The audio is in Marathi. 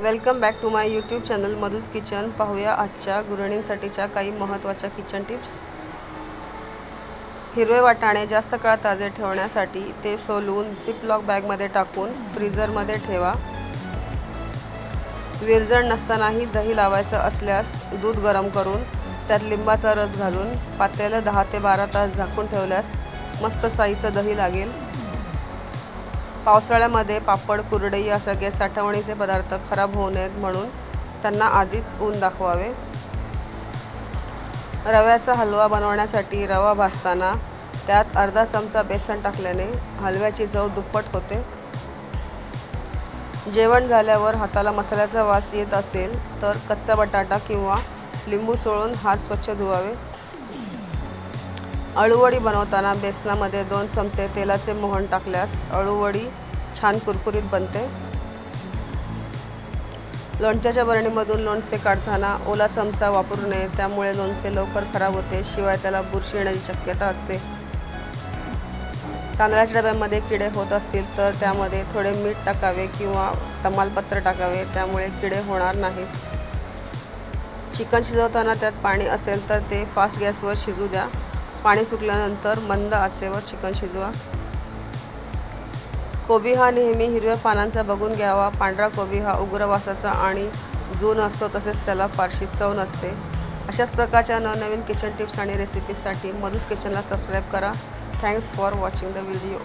Welcome back to my YouTube channel Madhu's kitchen. पाहूया आजच्या गृहिणींसाठीच्या काही महत्त्वाच्या किचन टिप्स. हिरवे वाटाणे जास्त काळ ताजे ठेवण्यासाठी ते सोलून झिपलॉक बॅगमध्ये टाकून फ्रीजरमध्ये ठेवा. विरजण नसतानाही दही लावायचं असल्यास दूध गरम करून त्यात लिंबाचा रस घालून पातेलं दहा ते बारा तास झाकून ठेवल्यास मस्त साईचं दही लागेल. पावसाळ्यामध्ये पापड कुरडई यासारखे साठवणीचे पदार्थ खराब होऊ नयेत म्हणून त्यांना आधीच ऊन दाखवावे. रव्याचा हलवा बनवण्यासाठी रवा भाजताना त्यात अर्धा चमचा बेसन टाकल्याने हलव्याची चव दुप्पट होते. जेवण झाल्यावर हाताला मसाल्याचा वास येत असेल तर कच्चा बटाटा किंवा लिंबू चोळून हात स्वच्छ धुवावे. अळूवडी बनवताना बेसनामध्ये दोन चमचे तेलाचे मोहन टाकल्यास अळूवडी छान कुरकुरीत बनते. लोणच्याच्या बरणीमधून लोणचे काढताना ओला चमचा वापरू नये त्यामुळे लोणचे लवकर खराब होते शिवाय त्याला बुरशी येण्याची शक्यता असते. तांदळाच्या डब्यामध्ये किडे होत असतील तर त्यामध्ये थोडे मीठ टाकावे किंवा तमालपत्र टाकावे त्यामुळे किडे होणार नाहीत. चिकन शिजवताना त्यात पाणी असेल तर ते फास्ट गॅसवर शिजू द्या. पाणी सुकल्यानंतर मंद आचेवर चिकन शिजवा. कोबी हा नेहमी हिरव्या पानांचा बघून घ्यावा. पांढरा कोबी हा उग्र वासाचा आणि जून असतो तसेच त्याला फारशी चव नसते. अशाच प्रकारच्या नवनवीन किचन टिप्स आणि रेसिपीजसाठी मधुस किचनला सबस्क्राईब करा. Thanks for watching the video